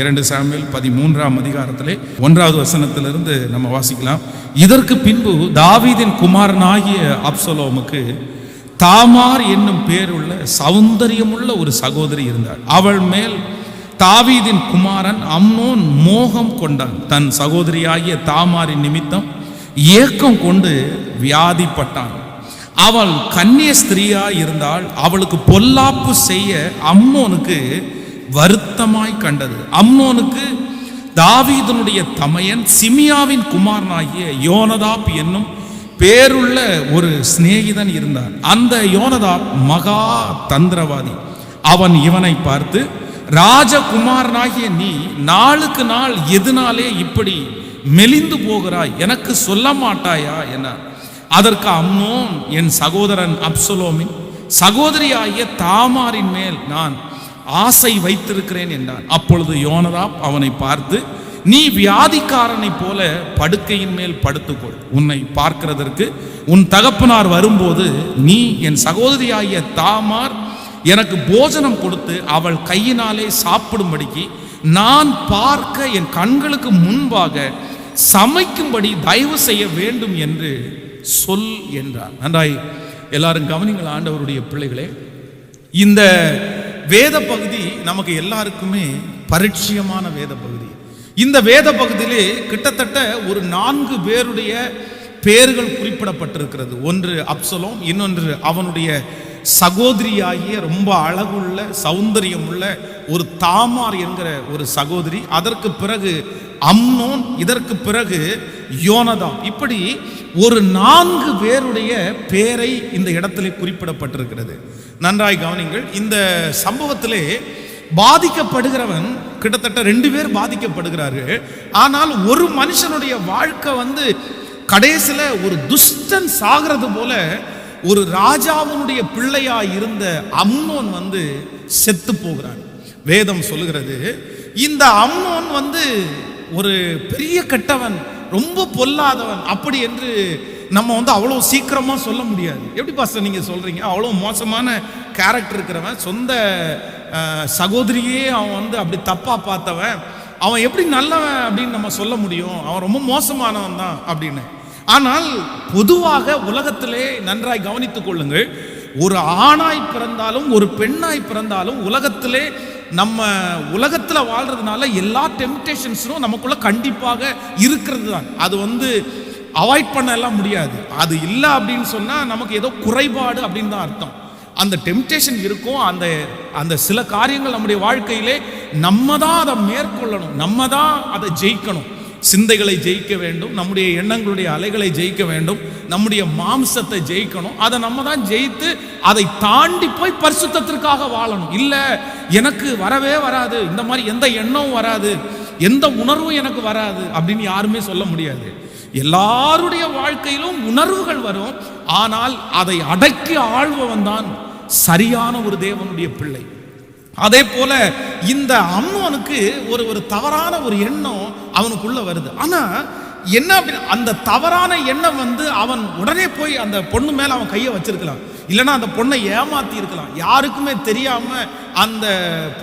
இரண்டு சாமியல் பதிமூன்றாம் அதிகாரத்திலே ஒன்றாவது வசனத்திலிருந்து நம்ம வாசிக்கலாம். இதற்கு பின்பு தாவீதின் குமாரனாகிய அப்சலோமுக்கு தாமார் என்னும் பேருள்ள சௌந்தரியமுள்ள ஒரு சகோதரி இருந்தாள். அவள் மேல் தாவீதின் குமாரன் அம்னோன் மோகம் கொண்டான். தன் சகோதரியாகிய தாமாரின் நிமித்தம் ஏக்கம் கொண்டு வியாதிப்பட்டான். அவள் கன்னிய ஸ்திரீயா இருந்தால் அவளுக்கு பொல்லாப்பு செய்ய அம்னோனுக்கு வருத்தமாய் கண்டது. அம்னோனுக்கு தாவீதனுடைய தமையன் சிமியாவின் குமாரனாகிய யோனதாப் என்னும் பேருள்ள ஒரு சிநேகிதன் இருந்தார் அந்த யோனதாப் மகா தந்திரவாதி. அவன் இவனை பார்த்து ராஜகுமாரனாகிய நீ நாளுக்கு நாள் எதுனாலே இப்படி மெலிந்து போகிறாய்? எனக்கு சொல்ல மாட்டாயா? என அதற்கு அம்னோன் என் சகோதரன் அப்சலோமின் சகோதரியாகிய தாமாரின் மேல் நான் ஆசை வைத்திருக்கிறேன் என்றான். அப்பொழுது யோனதாப் அவனை பார்த்து நீ வியாதிக்காரனைப் போல படுக்கையின் மேல் படுத்துக்கொள். உன்னை பார்க்கிறதற்கு உன் தகப்பனார் வரும்போது நீ என் சகோதரியாகிய தாமார் எனக்கு போஜனம் கொடுத்து அவள் கையினாலே சாப்பிடும்படிக்கு நான் பார்க்க என் கண்களுக்கு முன்பாக சமைக்கும்படி தயவு செய்ய வேண்டும் என்று சொல் என்றார் நன்றாய். எல்லாரும் கவனிங்கள் ஆண்டவருடைய பிள்ளைகளே இந்த வேத பகுதி நமக்கு எல்லாருக்குமே பரிட்சயமான வேத பகுதி இந்த வேத பகுதியிலே கிட்டத்தட்ட ஒரு நான்கு பேருடைய பெயர்கள் குறிப்பிடப்பட்டிருக்கிறது. ஒன்று அப்சலோம் இன்னொன்று அவனுடைய சகோதரியாகிய ரொம்ப அழகுள்ள சௌந்தரியமுள்ள ஒரு தாமார் என்கிற ஒரு சகோதரி. அதற்கு பிறகு அம்னோன் இதற்கு பிறகு யோனதாம் இப்படி ஒரு நான்கு பேருடைய பேரை இந்த இடத்திலே குறிப்பிடப்பட்டிருக்கிறது. நன்றாய் கவனிங்கள் இந்த சம்பவத்திலே பாதிக்கப்படுகிறவன் கிட்டத்தட்ட ரெண்டு பேர் பாதிக்கப்படுகிறார்கள். ஆனால் ஒரு மனுஷனுடைய வாழ்க்கை வந்து கடைசியில் ஒரு துஷ்டன் சாகிறது போல ஒரு ராஜாவினுடைய பிள்ளையா இருந்த அம்னோன் வந்து செத்து போகிறான். வேதம் சொல்லுகிறது இந்த அம்னோன் வந்து ஒரு பெரிய கெட்டவன் ரொம்ப பொல்லாதவன். அப்படி என்று நம்ம வந்து அவ்வளோ சீக்கிரமாக சொல்ல முடியாது. எப்படி பாஸ்டர் நீங்கள் சொல்கிறீங்க அவ்வளோ மோசமான கேரக்டர் இருக்கிறவன். சொந்த சகோதரியே அவன் வந்து அப்படி தப்பாக பார்த்தவன். அவன் எப்படி நல்லவன் அப்படின்னு நம்ம சொல்ல முடியும்? அவன் ரொம்ப மோசமானவன் தான் அப்படின்னு. ஆனால் பொதுவாக உலகத்திலே நன்றாய் கவனித்துக் கொள்ளுங்கள். ஒரு ஆணாய் பிறந்தாலும் ஒரு பெண்ணாய் பிறந்தாலும் உலகத்திலே நம்ம உலகத்தில் வாழ்கிறதுனால எல்லா டெம்டேஷன்ஸும் நமக்குள்ள கண்டிப்பாக இருக்கிறது தான் அது வந்து அவாய்ட் பண்ண எல்லாம் முடியாது. அது இல்லை அப்படின்னு சொன்னால் நமக்கு ஏதோ குறைபாடு அப்படின்னு தான் அர்த்தம். அந்த டெம்டேஷன் இருக்கும். அந்த அந்த சில காரியங்கள் நம்முடைய வாழ்க்கையிலே நம்ம தான் அதை மேற்கொள்ளணும். நம்ம தான் அதை ஜெயிக்கணும். சிந்தைகளை ஜெயிக்க வேண்டும் நம்முடைய எண்ணங்களுடைய அலைகளை ஜெயிக்க வேண்டும் நம்முடைய மாம்சத்தை ஜெயிக்கணும். அதை நம்ம தான் ஜெயித்து அதை தாண்டி போய் பரிசுத்தத்திற்காக வாழணும். இல்லை எனக்கு வரவே வராது இந்த மாதிரி எந்த எண்ணமும் வராது எந்த உணர்வும் எனக்கு வராது அப்படின்னு யாருமே சொல்ல முடியாது. எல்லாருடைய வாழ்க்கையிலும் உணர்வுகள் வரும் ஆனால் அதை அடக்கி ஆள்பவன் தான் சரியான ஒரு தேவனுடைய பிள்ளை. அதே போல இந்த அம்மனுக்கு ஒரு ஒரு தவறான ஒரு எண்ணம் அவனுக்குள்ளே வருது. ஆனால் என்ன அப்படின்னு அந்த தவறான எண்ணம் வந்து அவன் உடனே போய் அந்த பொண்ணு மேலே அவன் கையை வச்சிருக்கலாம். இல்லைன்னா அந்த பொண்ணை ஏமாத்தி இருக்கலாம். யாருக்குமே தெரியாம அந்த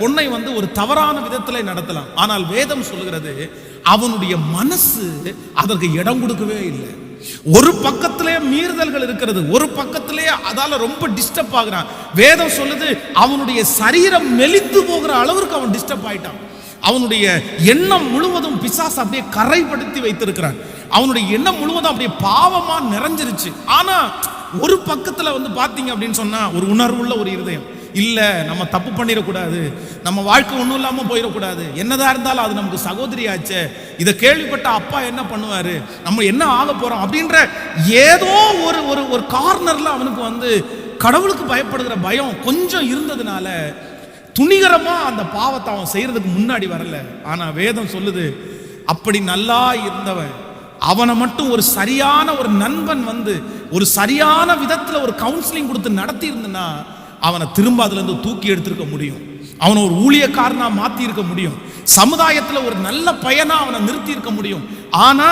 பொண்ணை வந்து ஒரு தவறான விதத்தில் நடத்தலாம். ஆனால் வேதம் சொல்லுகிறது அவனுடைய மனசு அதற்கு இடம் கொடுக்கவே இல்லை. ஒரு பக்கத்திலே மீறுதல்கள் இருக்கிறது. ஒரு பக்கத்திலே அதால ரொம்ப டிஸ்டர்ப் ஆகுறான். வேதம் சொல்லுது அவனுடைய சரீரம் மெலிந்து போகிற அளவிற்கு அவன் டிஸ்டர்ப் ஆயிட்டான். அவனுடைய எண்ணம் முழுவதும் பிசாசு அப்படியே கரைப்படுத்தி வைத்திருக்கிறான். அவனுடைய எண்ணம் முழுவதும் அப்படியே பாவமா நிறைஞ்சிருச்சு. ஆனா ஒரு பக்கத்துல வந்து பாத்தீங்க அப்படின்னு சொன்னா ஒரு உணர்வுள்ள ஒரு இருதயம். இல்ல நம்ம தப்பு பண்ணிடக்கூடாது. நம்ம வாழ்க்கை ஒன்றும் இல்லாம போயிடக்கூடாது. என்னதான் இருந்தாலும் அது நமக்கு சகோதரி ஆச்சு இதை கேள்விப்பட்ட அப்பா என்ன பண்ணுவாரு? நம்ம என்ன ஆக போறோம் அப்படின்ற ஏதோ ஒரு ஒரு ஒரு கார்னர்ல அவனுக்கு வந்து கடவுளுக்கு பயப்படுகிற பயம் கொஞ்சம் இருந்ததுனால துணிகரமா அந்த பாவத்தை அவன் செய்யறதுக்கு முன்னாடி வரல. ஆனா வேதம் சொல்லுது அப்படி நல்லா இருந்தவன் அவனை மட்டும் ஒரு சரியான ஒரு நண்பன் வந்து ஒரு சரியான விதத்துல ஒரு கவுன்சிலிங் கொடுத்து நடத்தி இருந்தனா அவனை திரும்ப அதுல இருந்து தூக்கி எடுத்திருக்க முடியும். அவனை ஒரு ஊழியக்காரனா மாத்தி இருக்க முடியும். சமுதாயத்துல ஒரு நல்ல பையனா அவனை நிறுத்தி இருக்க முடியும். ஆனா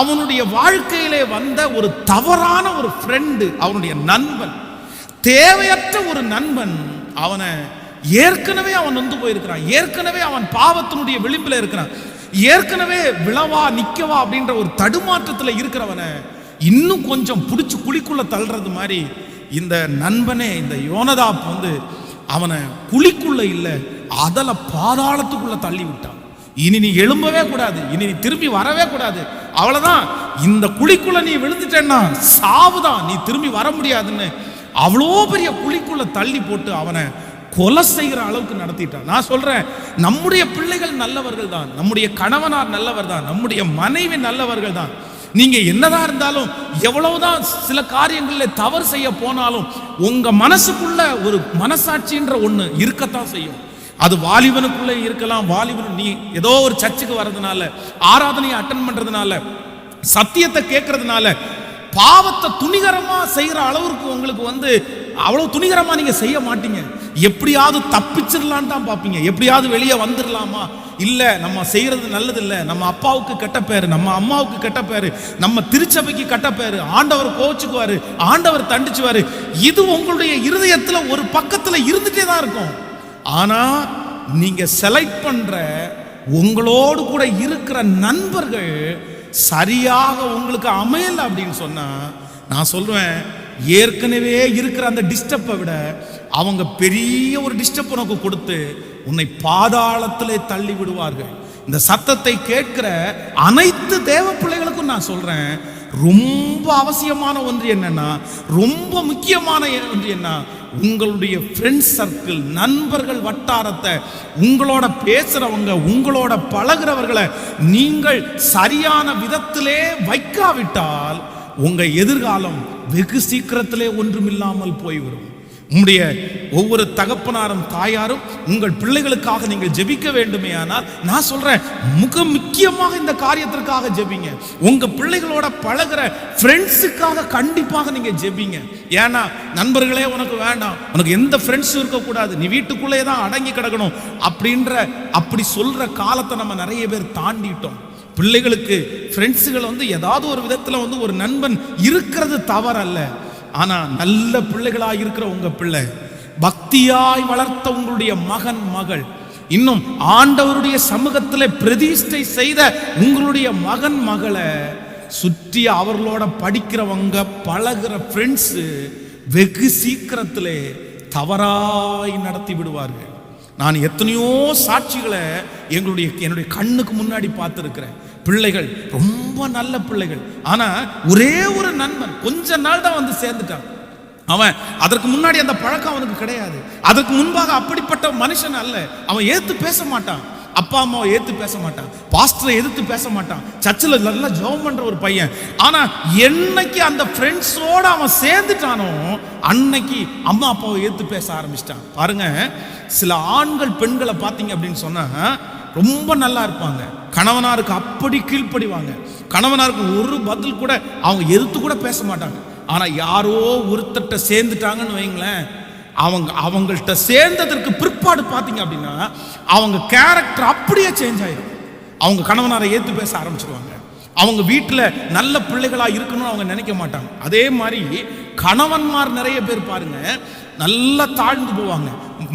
அவனுடைய வாழ்க்கையிலே வந்த ஒரு தவறான ஒரு ஃப்ரெண்டு அவனுடைய நண்பன் தேவையற்ற ஒரு நண்பன் அவனை ஏற்கனவே அவன் நொந்து போயிருக்கிறான். ஏற்கனவே அவன் பாவத்தினுடைய விளிம்பில் இருக்கிறான். ஏற்கனவே விழவா நிக்கவா அப்படின்ற ஒரு தடுமாற்றத்தில் இருக்கிறவனை இன்னும் கொஞ்சம் பிடிச்சி குழிக்குள்ள தள்ளுறது மாதிரி இந்த நண்பனே இந்த யோனதாப் வந்து அவனை குழிக்குள்ள இல்லை அதல பாதாளத்துக்குள்ள தள்ளி விட்டான் இனி நீ எழும்பவே கூடாது. இனி நீ திரும்பி வரவே கூடாது. அவ்வளவுதான் இந்த குழிக்குள்ள நீ விழுந்துட்டேன்னா சாவுதான். நீ திரும்பி வர முடியாதுன்னு. அவ்வளோ பெரிய குழிக்குள்ள தள்ளி போட்டு அவனை கொலை செய்கிற அளவுக்கு நடத்திட்டான். நான் சொல்றேன் நம்முடைய பிள்ளைகள் நல்லவர்கள் தான் நம்முடைய கணவனார் நல்லவர் தான் நம்முடைய மனைவி நல்லவர்கள் தான். நீங்க என்னதான் இருந்தாலும் எவ்வளவுதான் சில காரியங்களில் தவறு செய்ய போனாலும் உங்க மனசுக்குள்ள ஒரு மனசாட்சின்ற ஒண்ணு இருக்கத்தான் செய்யும். அது வாலிபனுக்குள்ளே இருக்கலாம் வாலிபன் நீ ஏதோ ஒரு சர்ச்சுக்கு வர்றதுனால ஆராதனையை அட்டன் பண்றதுனால சத்தியத்தை கேட்கறதுனால பாவத்தை துணிகரமா செய்யற அளவுக்கு உங்களுக்கு வந்து அவ்வளவு துணிகரமா நீங்க செய்ய மாட்டீங்க. எப்படியாவது தப்பிச்சிடலான்னு தான் பார்ப்பீங்க. எப்படியாவது வெளியே வந்துடலாமா இல்ல நம்ம செய்யறது நல்லது இல்ல நம்ம அப்பாவுக்கு கெட்ட பேரு நம்ம அம்மாவுக்கு கெட்ட பேரு நம்ம திருச்சபைக்கு கெட்ட பேரு. ஆண்டவர் கோச்சுக்குவாரு ஆண்டவர் தண்டிச்சுவாரு. இது உங்களுடைய இருதயத்துல ஒரு பக்கத்துல இருந்துட்டே தான் இருக்கும். ஆனா நீங்க செலக்ட் பண்ற உங்களோடு கூட இருக்கிற நண்பர்கள் சரியாக உங்களுக்கு அமையல அப்படின்னு சொன்னா நான் சொல்லுவேன் ஏற்கனவே இருக்கிற அந்த டிஸ்டர்பை விட அவங்க பெரிய ஒரு டிஸ்டர்ப் உனக்கு கொடுத்து உன்னை பாதாளத்திலே தள்ளி விடுவார்கள். இந்த சத்தத்தை கேட்கிற அனைத்து தேவ பிள்ளைகளுக்கும் நான் சொல்றேன் ரொம்ப அவசியமான ஒன்று என்னன்னா ரொம்ப முக்கியமான ஒன்று என்ன உங்களுடைய ஃப்ரெண்ட்ஸ் சர்க்கிள் நண்பர்கள் வட்டாரத்தை உங்களோட பேசுறவங்க உங்களோட பழகுறவர்களை நீங்கள் சரியான விதத்திலே வைக்காவிட்டால் உங்கள் எதிர்காலம் வெகு சீக்கிரத்திலே ஒன்றுமில்லாமல் போய்விடும். உங்களுடைய ஒவ்வொரு தகப்பனாரும் தாயாரும் உங்கள் பிள்ளைகளுக்காக நீங்கள் ஜெபிக்க வேண்டுமே ஆனால் நான் சொல்றேன் மிக முக்கியமாக இந்த காரியத்திற்காக ஜெபிங்க. உங்க பிள்ளைகளோட பழகுற ஃப்ரெண்ட்ஸுக்காக கண்டிப்பாக நீங்க ஜெபிங்க. ஏன்னா நண்பர்களே உனக்கு வேண்டாம். உனக்கு எந்த ஃப்ரெண்ட்ஸும் இருக்கக்கூடாது. நீ வீட்டுக்குள்ளே தான் அடங்கி கிடக்கணும். அப்படின்ற அப்படி சொல்ற காலத்தை நம்ம நிறைய பேர் தாண்டிட்டோம். பிள்ளைகளுக்கு ஃப்ரெண்ட்ஸுகள் வந்து ஏதாவது ஒரு விதத்தில் வந்து ஒரு நண்பன் இருக்கிறது தவறல்ல. ஆனால் நல்ல பிள்ளைகளாக இருக்கிற உங்கள் பிள்ளை பக்தியாய் வளர்த்த உங்களுடைய மகன் மகள் இன்னும் ஆண்டவருடைய சமூகத்தில் பிரதிஷ்டை செய்த உங்களுடைய மகன் மகளை சுற்றி அவர்களோட படிக்கிறவங்க பழகுற ஃப்ரெண்ட்ஸு வெகு சீக்கிரத்திலே தவறாய் நடத்தி விடுவார்கள். நான் எத்தனையோ சாட்சிகளை எங்களுடைய என்னுடைய கண்ணுக்கு முன்னாடி பார்த்துருக்கிறேன். பிள்ளைகள் ரொம்ப நல்ல பிள்ளைகள். ஆனா ஒரே ஒரு நண்பன் கொஞ்ச நாள் தான் வந்து சேர்ந்துட்டான். அவன் அதற்கு முன்னாடி அந்த பழக்கம் அவனுக்கு கிடையாது. அதற்கு முன்பாக அப்படிப்பட்ட மனுஷன் அல்ல. அவன் ஏற்று பேச மாட்டான். அப்பா அம்மாவை ஏத்து பேச மாட்டான். பாஸ்டரை எதிர்த்து பேச மாட்டான். சர்ச்சில் நல்லா ஜெபம் பண்ற ஒரு பையன். ஆனா என்னைக்கு அந்த ஃப்ரெண்ட்ஸோட அவன் சேர்ந்துட்டானோ அன்னைக்கு அம்மா அப்பாவை ஏத்து பேச ஆரம்பிச்சிட்டான். பாருங்க சில ஆண்கள் பெண்களை பார்த்தீங்க அப்படின்னு சொன்னா ரொம்ப நல்லா இருப்பாங்க. கணவனாருக்கு அப்படி கீழ்ப்படிவாங்க. கணவனாருக்கு ஒரு பதில் கூட அவங்க எதிர்த்து கூட பேச மாட்டாங்க. ஆனா யாரோ ஒருத்தட்ட சேர்ந்துட்டாங்கன்னு வைங்களேன் அவங்க அவங்கள்ட்ட சேர்ந்ததற்கு பிற்பாடு பார்த்தீங்க அப்படின்னா அவங்க கேரக்டர் அப்படியே சேஞ்ச் ஆயிடும் அவங்க கணவனாரை ஏற்று பேச ஆரம்பிச்சிருவாங்க. அவங்க வீட்டில் நல்ல பிள்ளைகளாக இருக்கணும்னு அவங்க நினைக்க மாட்டாங்க. அதே மாதிரி கணவன்மார் நிறைய பேர் பாருங்க நல்லா தாழ்ந்து போவாங்க.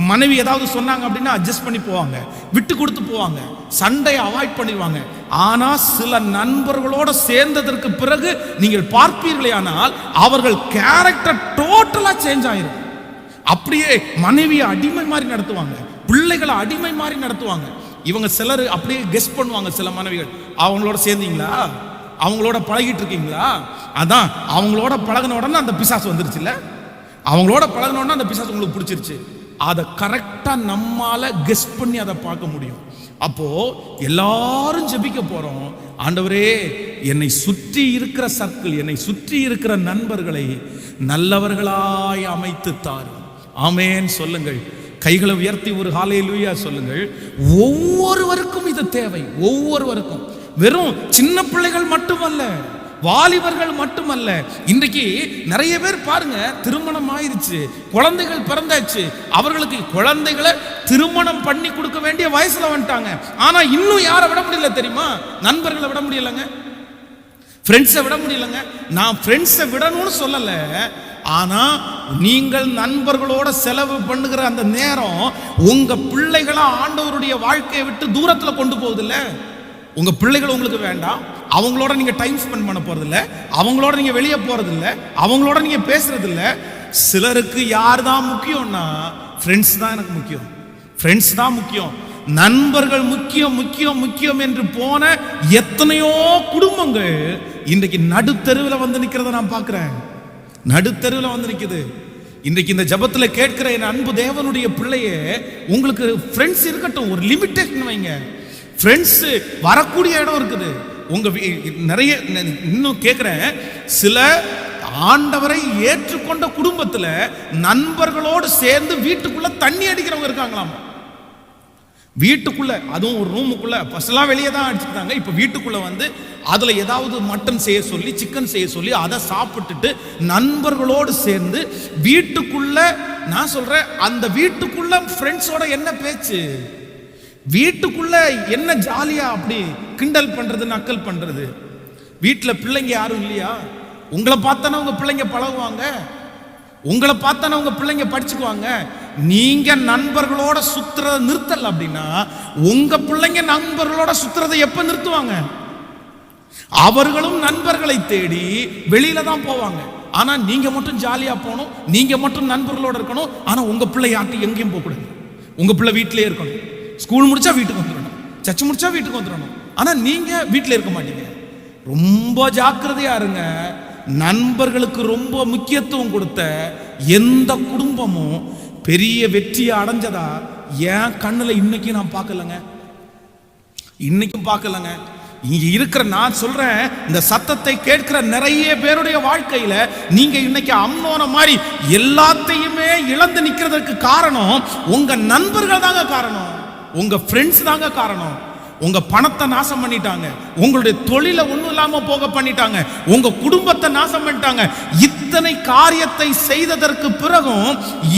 மனைவி ஏதாவது சொன்னாங்க அப்படின்னா அட்ஜஸ்ட் பண்ணி போவாங்க. விட்டு கொடுத்து போவாங்க. சண்டையை அவாய்ட் பண்ணிடுவாங்க. ஆனால் சில நண்பர்களோட சேர்ந்ததற்கு பிறகு நீங்கள் பார்ப்பீர்களே ஆனால் அவர்கள் கேரக்டர் டோட்டலாக சேஞ்ச் ஆயிரும். அப்படியே மனைவியை அடிமை மாதிரி நடத்துவாங்க. பிள்ளைகளை அடிமை மாதிரி நடத்துவாங்க. இவங்க சிலர் அப்படியே கெஸ் பண்ணுவாங்க சில மனைவிகள். அவங்களோட சேர்ந்தீங்களா? அவங்களோட பழகிட்டு இருக்கீங்களா? அதான் அவங்களோட பழகின உடனே அந்த பிசாசு வந்துருச்சுல்ல? அவங்களோட பழகின உடனே அந்த பிசாசு உங்களுக்கு பிடிச்சிருச்சு. அதை கரெக்டாக நம்மால கெஸ் பண்ணி அதை பார்க்க முடியும். அப்போ எல்லாரும் ஜெபிக்க போறோம். ஆண்டவரே என்னை சுற்றி இருக்கிற சர்க்கிள் என்னை சுற்றி இருக்கிற நண்பர்களை நல்லவர்களாய் அமைத்து தாரும். ஆமேன் சொல்லுங்கள். கைகளை உயர்த்தி ஒரு காலையில் லூயா சொல்லுங்கள். ஒவ்வொருவருக்கும் இது தேவை. ஒவ்வொருவருக்கும். வெறும் சின்ன பிள்ளைகள் மட்டுமல்ல வாலிபர்கள் மட்டுமல்ல. இன்றைக்கு நிறைய பேர் பாருங்க திருமணம் ஆயிடுச்சு குழந்தைகள் பிறந்தாச்சு. அவர்களுக்கு குழந்தைகளை திருமணம் பண்ணி கொடுக்க வேண்டிய வயசுல வந்துட்டாங்க. ஆனா இன்னும் யாரை விட முடியல தெரியுமா? நண்பர்களை விட முடியலங்க. ஃப்ரெண்ட்ஸை விட முடியலங்க. நான் ஃப்ரெண்ட்ஸை விடணும்னு சொல்லலை. ஆனால் நீங்கள் நண்பர்களோட செலவு பண்ணுகிற அந்த நேரம் உங்கள் பிள்ளைகளை ஆண்டவருடைய வாழ்க்கையை விட்டு தூரத்தில் கொண்டு போகுதில்ல உங்கள் பிள்ளைகள் உங்களுக்கு வேண்டாம். அவங்களோட நீங்கள் டைம் ஸ்பெண்ட் பண்ண போகிறதில்ல அவங்களோட நீங்கள் வெளியே போகிறதில்ல அவங்களோட நீங்கள் பேசுகிறதில்ல சிலருக்கு யார் தான் முக்கியம்னா ஃப்ரெண்ட்ஸ் தான் எனக்கு முக்கியம். ஃப்ரெண்ட்ஸ் தான் முக்கியம். நண்பர்கள் முக்கியம் முக்கியம் முக்கியம் என்று போன எத்தனையோ குடும்பங்கள் இன்றைக்கு நடுத்தெருவில் வந்து நிற்கிறத நான் பார்க்குறேன். நடுத்தெருவில் வந்து நிக்குது இன்றைக்கு இந்த ஜபத்தில் கேட்கிற என் அன்பு தேவனுடைய பிள்ளையே உங்களுக்கு ஃப்ரெண்ட்ஸ் இருக்கட்டும் ஒரு லிமிட்டேஷன் வைங்க. ஃப்ரெண்ட்ஸ் வரக்கூடிய இடம் இருக்குது. உங்கள் வீ- நிறைய இன்னும் கேட்குறேன் சில ஆண்டவரை ஏற்றுக்கொண்ட குடும்பத்தில் நண்பர்களோடு சேர்ந்து வீட்டுக்குள்ள தண்ணி அடிக்கிறவங்க இருக்காங்களாமா. வீட்டுக்குள்ள அதுவும் ஒரு ரூமுக்குள்ள ஃபர்ஸ்ட்லாம் வெளியே தான் அடிச்சுட்டாங்க இப்போ வீட்டுக்குள்ள வந்து அதில் ஏதாவது மட்டன் செய்ய சொல்லி சிக்கன் செய்ய சொல்லி அதை சாப்பிட்டுட்டு நண்பர்களோடு சேர்ந்து வீட்டுக்குள்ள நான் சொல்கிறேன் அந்த வீட்டுக்குள்ள ஃப்ரெண்ட்ஸோட என்ன பேச்சு? வீட்டுக்குள்ள என்ன ஜாலியா அப்படி கிண்டல் பண்றது நக்கல் பண்றது? வீட்டில் பிள்ளைங்க யாரும் இல்லையா? உங்களை பார்த்தானே உங்க பிள்ளைங்க பழகுவாங்க? உங்களை பார்த்தானே உங்க பிள்ளைங்க படிச்சுக்குவாங்க? நீங்க நண்பர்களோட சுத்துறத நிறுத்தல அப்படின்னா உங்க பிள்ளைங்க நண்பர்களோட சுத்துறதை எப்ப நிறுத்துவாங்க? அவர்களும் நண்பர்களை தேடி வெளியில தான் போவாங்க. ஆனா நீங்க மட்டும் ஜாலியா போகணும் நீங்க மட்டும் நண்பர்களோட இருக்கணும். ஆனா உங்க பிள்ளை யார்ட்டும் எங்கேயும் போக கூடாது உங்க பிள்ளை வீட்டிலே இருக்கணும். ஸ்கூல் முடிச்சா வீட்டுக்கு வந்துடணும். சர்ச் முடிச்சா வீட்டுக்கு வந்துடணும். ஆனா நீங்க வீட்டில் இருக்க மாட்டீங்க. ரொம்ப ஜாக்கிரதையா இருங்க. நண்பர்களுக்கு ரொம்ப முக்கியத்துவம் கொடுத்த எந்த குடும்பமும் பெரிய வெற்றியை அடைஞ்சதா என் கண்ணுல இன்னைக்கு நான் பார்க்கலங்க. இன்னைக்கும் பார்க்கலங்க. இங்க இருக்கிற நான் சொல்றேன் இந்த சத்தத்தை கேட்கிற நிறைய பேருடைய வாழ்க்கையில நீங்க இன்னைக்கு அம்னோன மாதிரி எல்லாத்தையுமே இழந்து நிக்கிறதுக்கு காரணம் உங்க நண்பர்கள் தாங்க காரணம். உங்க ஃப்ரெண்ட்ஸ் தாங்க காரணம். உங்க பணத்தை நாசம் பண்ணிட்டாங்க. உங்களுடைய தொழிலை ஒண்ணும் இல்லாம போக பண்ணிட்டாங்க. உங்க குடும்பத்தை நாசம் பண்ணிட்டாங்க. இத்தனை காரியத்தை செய்ததற்கு பிறகும்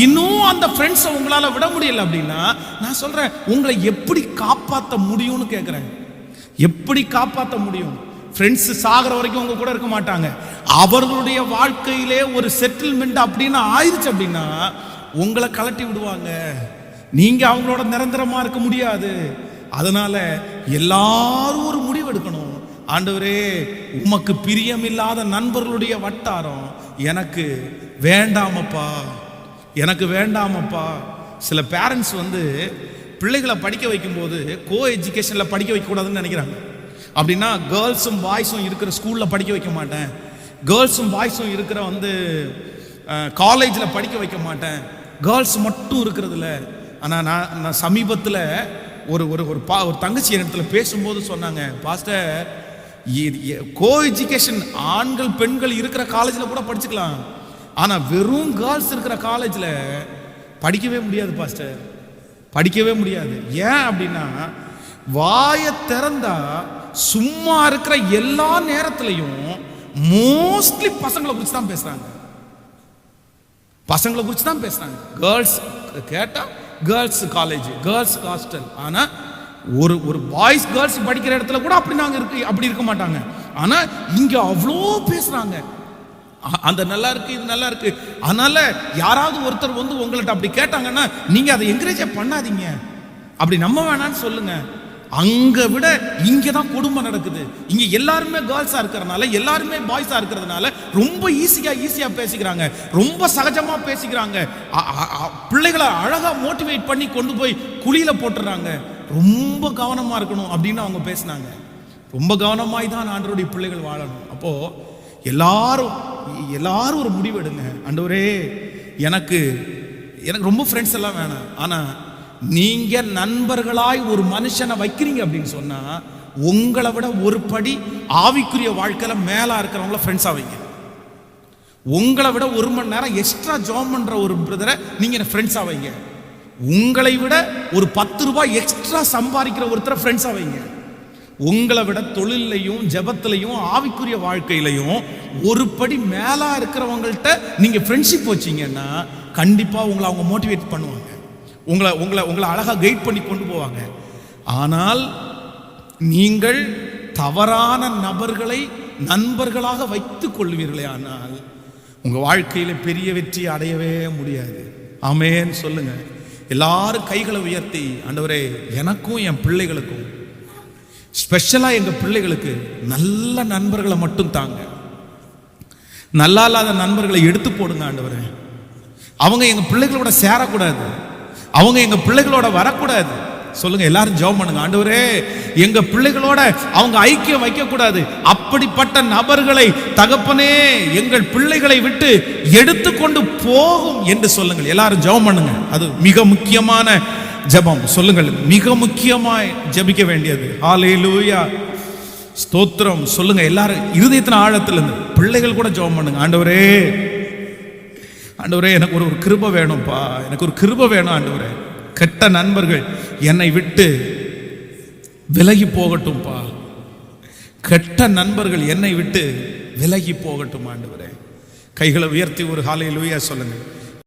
இன்னும் அந்த ஃப்ரெண்ட்ஸை உங்களால விட முடியல அப்படின்னா நான் சொல்றேன் உங்களை எப்படி காப்பாற்ற முடியும்னு கேட்கிறேன் எப்படி காப்பாற்ற முடியும்? ஃப்ரெண்ட்ஸ் சாகிற வரைக்கும் அவங்க கூட இருக்க மாட்டாங்க. அவர்களுடைய வாழ்க்கையிலே ஒரு செட்டில்மெண்ட் அப்படின்னு ஆயிடுச்சு அப்படின்னா உங்களை கலட்டி விடுவாங்க. நீங்கள் அவங்களோட நிரந்தரமாக இருக்க முடியாது. அதனால எல்லாரும் ஒரு முடிவு எடுக்கணும். ஆண்டவரே உமக்கு பிரியமில்லாத நண்பர்களுடைய வட்டாரம் எனக்கு வேண்டாமப்பா. எனக்கு வேண்டாமப்பா. சில பேரண்ட்ஸ் வந்து பிள்ளைகளை படிக்க வைக்கும்போது கோ எஜுகேஷனில் படிக்க வைக்கக்கூடாதுன்னு நினைக்கிறாங்க. அப்படின்னா கேர்ள்ஸும் பாய்ஸும் இருக்கிற ஸ்கூலில் படிக்க வைக்க மாட்டேன். கேர்ள்ஸும் பாய்ஸும் இருக்கிற வந்து காலேஜில் படிக்க வைக்க மாட்டேன். கேர்ள்ஸ் மட்டும் இருக்கிறதுல. ஆனால் நான் நான் சமீபத்தில் ஒரு ஒரு ஒரு பா ஒரு தங்கச்சி இடத்துல பேசும்போது சொன்னாங்க பாஸ்டர் கோ எஜுகேஷன் ஆண்கள் பெண்கள் இருக்கிற காலேஜில் கூட படிச்சுக்கலாம். ஆனால் வெறும் கேர்ள்ஸ் இருக்கிற காலேஜில் படிக்கவே முடியாது பாஸ்டர் படிக்கவே முடியாது. ஏன் அப்படின்னா வாயை திறந்தா சும்மா இருக்கிற எல்லா நேரத்திலையும் மோஸ்ட்லி பசங்களை குறித்து தான் பேசுறாங்க. பசங்களை குறித்து தான் பேசுறாங்க. கேர்ள்ஸ் கேட்டால் கேர்ள்ஸ் காலேஜ் கேர்ள்ஸ் ஹாஸ்டல் ஆனால் ஒரு ஒரு பாய்ஸ் கேர்ள்ஸ் படிக்கிற இடத்துல கூட அப்படி நாங்கள் இருக்கு அப்படி இருக்க மாட்டாங்க. ஆனால் இங்கே அவ்வளோ பேசுகிறாங்க அந்த நல்லா இருக்கு இது நல்லா இருக்கு. அதனால யாராவது ஒருத்தர் வந்து உங்கள்ட்ட அப்படி கேட்டாங்கன்னா நீங்க அதை என்கரேஜே பண்ணாதீங்க. அப்படி நம்ப வேணான்னு சொல்லுங்க. அங்க விட இங்க தான் கொடுமை நடக்குது. இங்க எல்லாருமே கேர்ள்ஸா இருக்கிறதுனால எல்லாருமே பாய்ஸா இருக்கிறதுனால ரொம்ப ஈஸியா ஈஸியா பேசிக்கிறாங்க. ரொம்ப சகஜமா பேசிக்கிறாங்க. அ- பிள்ளைகளை அழகா மோட்டிவேட் பண்ணி கொண்டு போய் குழியில போட்டுறாங்க. ரொம்ப கவனமா இருக்கணும் அப்படின்னு அவங்க பேசினாங்க. ரொம்ப கவனமாய் தான் ஆண்டருடைய பிள்ளைகள் வாழணும். அப்போ எல்லாரும் எல்லாரும் ஒரு முடிவு எடுங்க. எனக்கு எனக்கு ரொம்ப ஃப்ரெண்ட்ஸ் எல்லாம் வேணாம். ஆனால் நீங்கள் நண்பர்களாய் ஒரு மனுஷனை வைக்கிறீங்க அப்படின்னு சொன்னால் உங்களை விட ஒரு படி ஆவிக்குரிய வாழ்க்கையில் மேலா இருக்கிறவங்கள ஃப்ரெண்ட்ஸாக வைங்க. உங்களை விட ஒரு மணி நேரம் எக்ஸ்ட்ரா ஜாப் பண்ணுற ஒரு பிரதரை நீங்க ஃப்ரெண்ட்ஸாக வைங்க. உங்களை விட ஒரு பத்து ரூபாய் எக்ஸ்ட்ரா சம்பாதிக்கிற ஒருத்தரை ஃப்ரெண்ட்ஸாக வைங்க. உங்களை விட தொழிலையும் ஜபத்திலையும் ஆவிக்குரிய வாழ்க்கையிலையும் ஒரு படி மேலா இருக்கிறவங்கள்ட்ட நீங்க ஃப்ரெண்ட்ஷிப் வச்சிங்கன்னா கண்டிப்பா உங்களை அவங்க மோட்டிவேட் பண்ணுவாங்க. உங்களை உங்களை உங்களை அழகாக கைட் பண்ணி கொண்டு போவாங்க. ஆனால் நீங்கள் தவறான நபர்களை நண்பர்களாக வைத்து கொள்வீர்களே ஆனால் உங்கள் வாழ்க்கையில் பெரிய வெற்றி அடையவே முடியாது. ஆமேன்னு சொல்லுங்கள் எல்லாரும் கைகளை உயர்த்தி ஆண்டவரே எனக்கும் என் பிள்ளைகளுக்கும் ஸ்பெஷலாக எங்கள் பிள்ளைகளுக்கு நல்ல நண்பர்களை மட்டும் தாங்க. நல்லா இல்லாத நண்பர்களை எடுத்து போடுங்க ஆண்டவர். அவங்க எங்கள் பிள்ளைகளோட சேரக்கூடாது. அவங்க எங்கள் பிள்ளைகளோட வரக்கூடாது. சொல்லுங்க எல்லாரும் ஜெபம் பண்ணுங்க. ஆண்டவரே எங்க பிள்ளைகளோட அவங்க ஐக்கியம் வைக்க கூடாது அப்படிப்பட்ட நபர்களை தகப்பனே எங்கள் பிள்ளைகளை விட்டு எடுத்துக்கொண்டு போகும் என்று சொல்லுங்கள். எல்லாரும் ஜெபம் பண்ணுங்க. அது மிக முக்கியமான ஜெபம். சொல்லுங்கள் மிக முக்கியமாய் ஜெபிக்க வேண்டியது. ஹalleluya ஸ்தோத்திரம். சொல்லுங்க எல்லாரும் இருதயத்தின் ஆழத்துல இருந்து பிள்ளைகள் கூட ஜெபம் பண்ணுங்க. ஆண்டவரே ஆண்டவரே எனக்கு ஒரு ஒரு கிருப வேணும்ப்பா எனக்கு ஒரு கிருப வேணும் ஆண்டவரே. கெட்ட நண்பர்கள் என்னை விட்டு விலகி போகட்டும்பா. கெட்ட நண்பர்கள் என்னை விட்டு விலகி போகட்டும் ஆண்டவரே. கைகளை உயர்த்தி ஒரு ஹாலையில் சொல்லுங்க